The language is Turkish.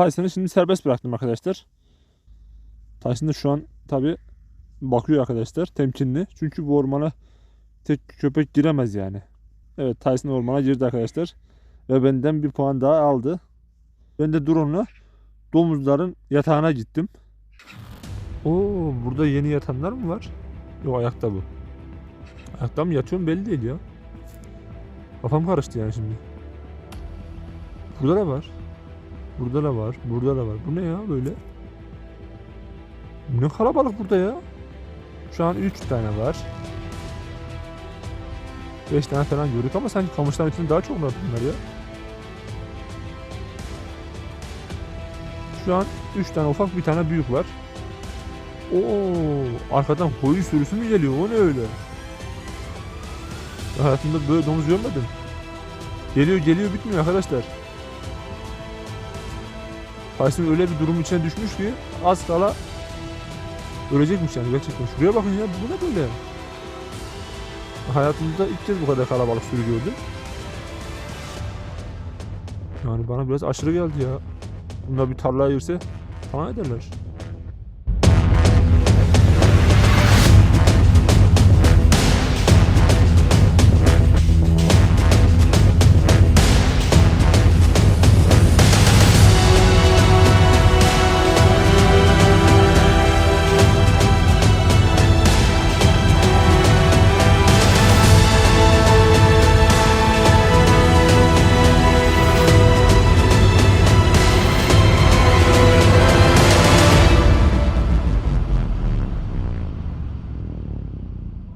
Tyson'ı şimdi serbest bıraktım arkadaşlar. Tyson da şu an tabi bakıyor arkadaşlar temkinli. Çünkü bu ormana tek köpek giremez yani. Evet Tyson ormana girdi arkadaşlar. Ve benden bir puan daha aldı. Ben de drone'la domuzların yatağına gittim. Oo burada yeni yatanlar mı var? Yok ayakta bu. Ayakta mı yatıyorum belli değil ya. Kafam karıştı yani şimdi. Burada da var. Burada da var. Burada da var. Bu ne ya böyle? Ne kalabalık burada ya. Şu an 3 tane var. 5 tane falan gördük ama sanki kamışların içinde daha çok var bunlar ya. Şu an 3 tane ufak bir tane büyük var. Oo, arkadan koyun sürüsü mü geliyor? O ne öyle? Hayatımda böyle domuz görmedim. Geliyor geliyor bitmiyor arkadaşlar. Tyson öyle bir durum içine düşmüş ki az kala ölecekmiş yani gerçekten. Şuraya bakın ya bu ne böyle? Hayatımda ilk kez bu kadar kalabalık sürü gördüm. Yani bana biraz aşırı geldi ya. Bunlar bir tarlaya girse tamam ederler.